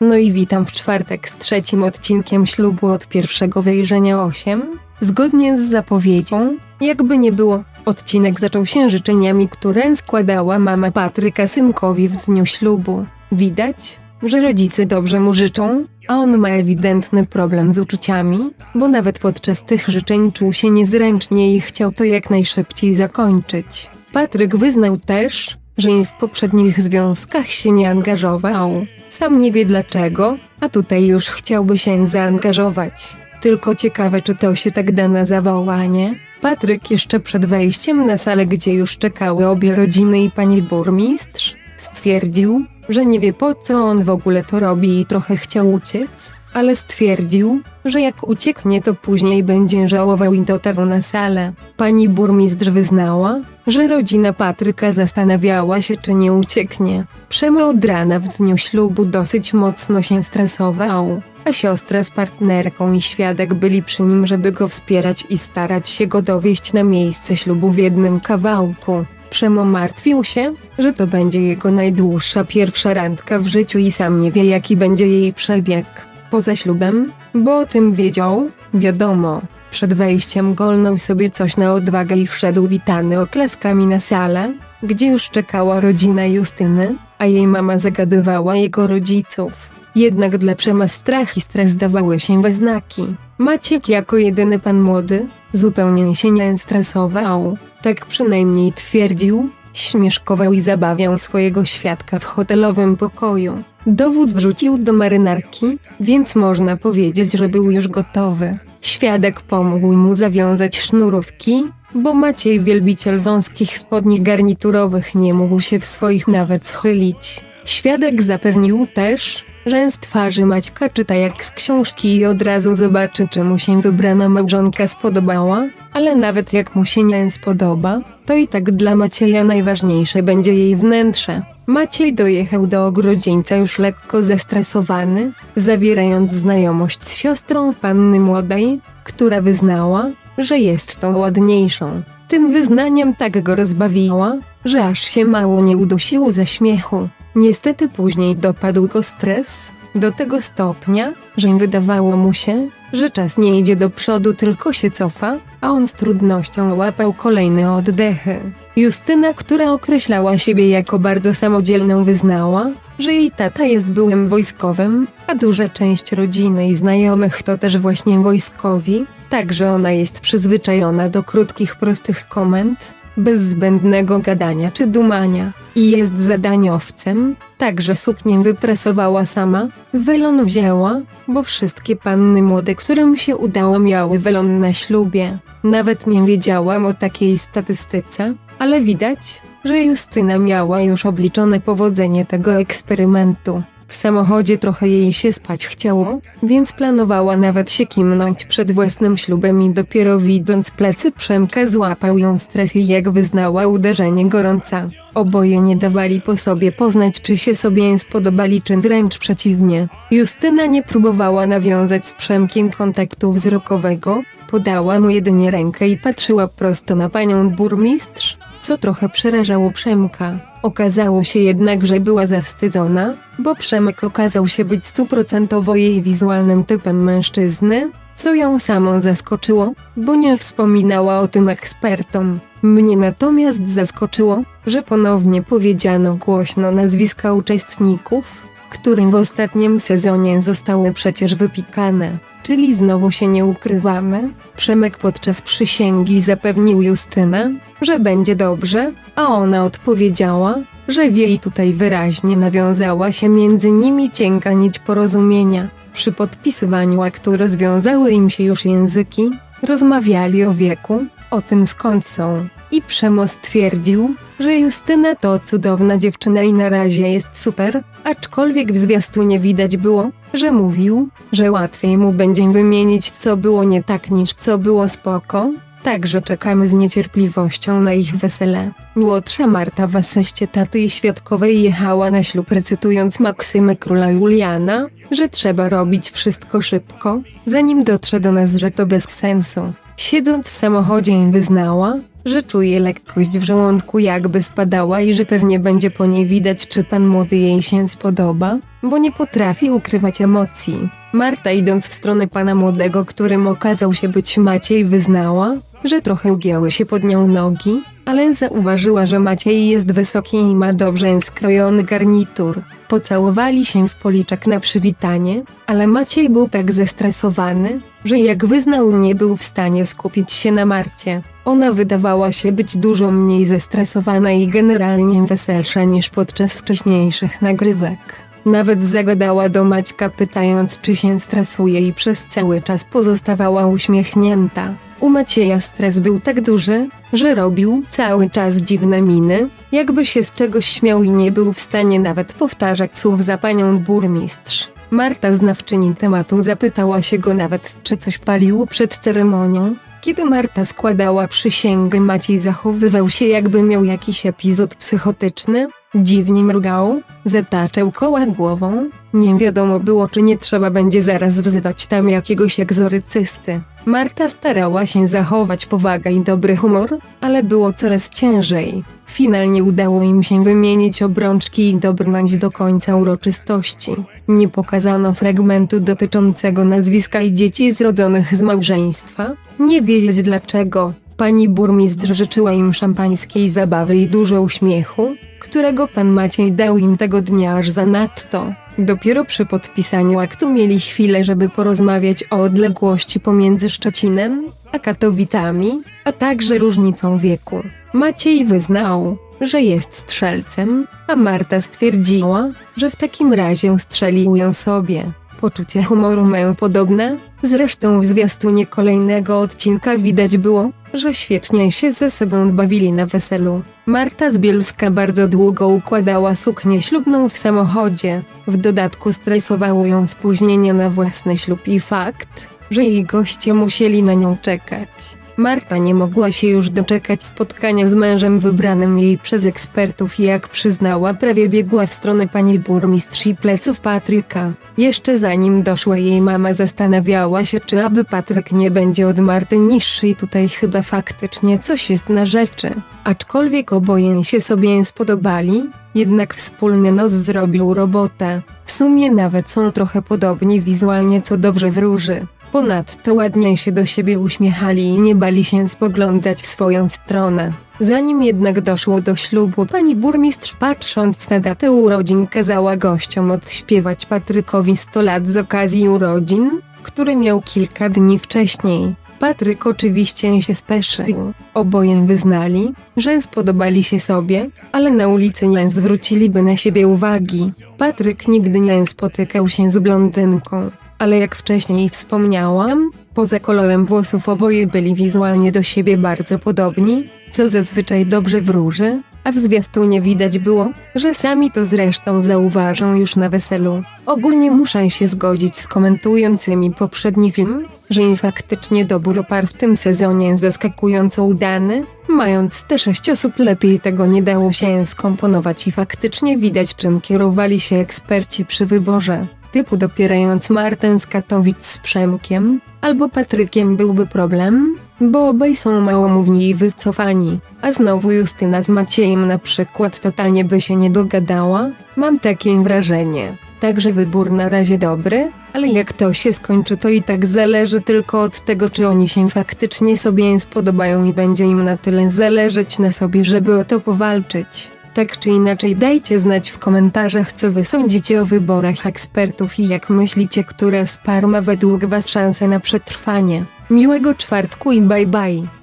No i witam w czwartek z trzecim odcinkiem ślubu od pierwszego wejrzenia 8. Zgodnie z zapowiedzią, jakby nie było, odcinek zaczął się życzeniami, które składała mama Patryka synkowi w dniu ślubu. Widać, że rodzice dobrze mu życzą, a on ma ewidentny problem z uczuciami, bo nawet podczas tych życzeń czuł się niezręcznie i chciał to jak najszybciej zakończyć. Patryk wyznał też, że i w poprzednich związkach się nie angażował. Sam nie wie dlaczego, a tutaj już chciałby się zaangażować. Tylko ciekawe, czy to się tak da na zawołanie. Patryk jeszcze przed wejściem na salę, gdzie już czekały obie rodziny i pani burmistrz, stwierdził, że nie wie po co on w ogóle to robi i trochę chciał uciec, ale stwierdził, że jak ucieknie to później będzie żałował i dotarł na salę. Pani burmistrz wyznała, że rodzina Patryka zastanawiała się czy nie ucieknie. Przemo od rana w dniu ślubu dosyć mocno się stresował, a siostra z partnerką i świadek byli przy nim żeby go wspierać i starać się go dowieść na miejsce ślubu w jednym kawałku. Przemo martwił się, że to będzie jego najdłuższa pierwsza randka w życiu i sam nie wie jaki będzie jej przebieg. Poza ślubem, bo o tym wiedział, wiadomo. Przed wejściem golnął sobie coś na odwagę i wszedł witany oklaskami na salę, gdzie już czekała rodzina Justyny, a jej mama zagadywała jego rodziców. Jednak dla Przema strach i stres dawały się we znaki. Maciek jako jedyny pan młody, zupełnie się nie stresował, tak przynajmniej twierdził, śmieszkował i zabawiał swojego świadka w hotelowym pokoju. Dowód wrzucił do marynarki, więc można powiedzieć, że był już gotowy. Świadek pomógł mu zawiązać sznurówki, bo Maciej wielbiciel wąskich spodni garniturowych nie mógł się w swoich nawet schylić. Świadek zapewnił też, że z twarzy Maćka czyta jak z książki i od razu zobaczy czy mu się wybrana małżonka spodobała, ale nawet jak mu się nie spodoba, to i tak dla Macieja najważniejsze będzie jej wnętrze. Maciej dojechał do ogrodzieńca już lekko zestresowany, zawierając znajomość z siostrą panny młodej, która wyznała, że jest tą ładniejszą. Tym wyznaniem tak go rozbawiła, że aż się mało nie udusił ze śmiechu. Niestety później dopadł go stres, do tego stopnia, że wydawało mu się, że czas nie idzie do przodu tylko się cofa, a on z trudnością łapał kolejne oddechy. Justyna, która określała siebie jako bardzo samodzielną wyznała, że jej tata jest byłym wojskowym, a duża część rodziny i znajomych to też właśnie wojskowi, także ona jest przyzwyczajona do krótkich prostych komend, bez zbędnego gadania czy dumania, i jest zadaniowcem, także suknię wypresowała sama, welon wzięła, bo wszystkie panny młode, którym się udało miały welon na ślubie. Nawet nie wiedziałam o takiej statystyce, ale widać, że Justyna miała już obliczone powodzenie tego eksperymentu. W samochodzie trochę jej się spać chciało, więc planowała nawet się kimnąć przed własnym ślubem i dopiero widząc plecy Przemka złapał ją stres i jak wyznała uderzenie gorąca. Oboje nie dawali po sobie poznać czy się sobie spodobali czy wręcz przeciwnie. Justyna nie próbowała nawiązać z Przemkiem kontaktu wzrokowego, podała mu jedynie rękę i patrzyła prosto na panią burmistrz, co trochę przerażało Przemka. Okazało się jednak, że była zawstydzona, bo Przemek okazał się być stuprocentowo jej wizualnym typem mężczyzny, co ją samą zaskoczyło, bo nie wspominała o tym ekspertom. Mnie natomiast zaskoczyło, że ponownie powiedziano głośno nazwiska uczestników, którym w ostatnim sezonie zostały przecież wypikane. Czyli znowu się nie ukrywamy? Przemek podczas przysięgi zapewnił Justynę, że będzie dobrze, a ona odpowiedziała, że wie i tutaj wyraźnie nawiązała się między nimi cienka nić porozumienia. Przy podpisywaniu aktu rozwiązały im się już języki, rozmawiali o wieku, o tym skąd są. I Przemo stwierdził, że Justyna to cudowna dziewczyna i na razie jest super, aczkolwiek w zwiastunie widać było, że mówił, że łatwiej mu będzie wymienić co było nie tak niż co było spoko. Także czekamy z niecierpliwością na ich wesele. Młodsza Marta w asyście taty i świadkowej jechała na ślub recytując maksymę króla Juliana, że trzeba robić wszystko szybko, zanim dotrze do nas, że to bez sensu. Siedząc w samochodzie wyznała, że czuje lekkość w żołądku jakby spadała i że pewnie będzie po niej widać czy pan młody jej się spodoba, bo nie potrafi ukrywać emocji. Marta idąc w stronę pana młodego, którym okazał się być Maciej wyznała, że trochę ugięły się pod nią nogi, ale zauważyła, że Maciej jest wysoki i ma dobrze skrojony garnitur. Pocałowali się w policzek na przywitanie, ale Maciej był tak zestresowany, że jak wyznał nie był w stanie skupić się na Marcie. Ona wydawała się być dużo mniej zestresowana i generalnie weselsza niż podczas wcześniejszych nagrywek. Nawet zagadała do Maćka pytając czy się stresuje i przez cały czas pozostawała uśmiechnięta. U Macieja stres był tak duży, że robił cały czas dziwne miny, jakby się z czegoś śmiał i nie był w stanie nawet powtarzać słów za panią burmistrz. Marta znawczyni tematu zapytała się go nawet czy coś palił przed ceremonią. Kiedy Marta składała przysięgę Maciej zachowywał się jakby miał jakiś epizod psychotyczny, dziwnie mrugał, zataczał koła głową, nie wiadomo było czy nie trzeba będzie zaraz wzywać tam jakiegoś egzorycysty. Marta starała się zachować powagę i dobry humor, ale było coraz ciężej. Finalnie udało im się wymienić obrączki i dobrnąć do końca uroczystości. Nie pokazano fragmentu dotyczącego nazwiska i dzieci zrodzonych z małżeństwa, nie wiedzieć dlaczego. Pani burmistrz życzyła im szampańskiej zabawy i dużo uśmiechu, którego pan Maciej dał im tego dnia aż zanadto. Dopiero przy podpisaniu aktu mieli chwilę, żeby porozmawiać o odległości pomiędzy Szczecinem a Katowicami, a także różnicą wieku. Maciej wyznał, że jest strzelcem, a Marta stwierdziła, że w takim razie strzelił ją sobie. Poczucie humoru mają podobne, zresztą w zwiastunie kolejnego odcinka widać było, że świetnie się ze sobą bawili na weselu. Marta z Bielska bardzo długo układała suknię ślubną w samochodzie, w dodatku stresowało ją spóźnienie na własny ślub i fakt, że jej goście musieli na nią czekać. Marta nie mogła się już doczekać spotkania z mężem wybranym jej przez ekspertów i jak przyznała prawie biegła w stronę pani burmistrz i pleców Patryka. Jeszcze zanim doszła jej mama zastanawiała się czy aby Patryk nie będzie od Marty niższy i tutaj chyba faktycznie coś jest na rzeczy. Aczkolwiek oboje się sobie spodobali, jednak wspólny nos zrobił robotę. W sumie nawet są trochę podobni wizualnie co dobrze wróży. Ponadto ładnie się do siebie uśmiechali i nie bali się spoglądać w swoją stronę. Zanim jednak doszło do ślubu, pani burmistrz patrząc na datę urodzin kazała gościom odśpiewać Patrykowi 100 lat z okazji urodzin, który miał kilka dni wcześniej. Patryk oczywiście się speszył. Oboje wyznali, że spodobali się sobie, ale na ulicy nie zwróciliby na siebie uwagi. Patryk nigdy nie spotykał się z blondynką ale jak wcześniej wspomniałam, poza kolorem włosów oboje byli wizualnie do siebie bardzo podobni, co zazwyczaj dobrze wróży, a w zwiastunie widać było, że sami to zresztą zauważą już na weselu. Ogólnie muszę się zgodzić z komentującymi poprzedni film, że i faktycznie dobór par w tym sezonie zaskakująco udany, mając te sześć osób lepiej tego nie dało się skomponować i faktycznie widać czym kierowali się eksperci przy wyborze typu dopierając Martę z Katowic z Przemkiem, albo Patrykiem byłby problem, bo obaj są małomówni i wycofani, a znowu Justyna z Maciejem na przykład totalnie by się nie dogadała, mam takie wrażenie. Także wybór na razie dobry, ale jak to się skończy to i tak zależy tylko od tego czy oni się faktycznie sobie spodobają i będzie im na tyle zależeć na sobie żeby o to powalczyć. Tak czy inaczej dajcie znać w komentarzach co wy sądzicie o wyborach ekspertów i jak myślicie która z par ma według was szansę na przetrwanie. Miłego czwartku i bye bye.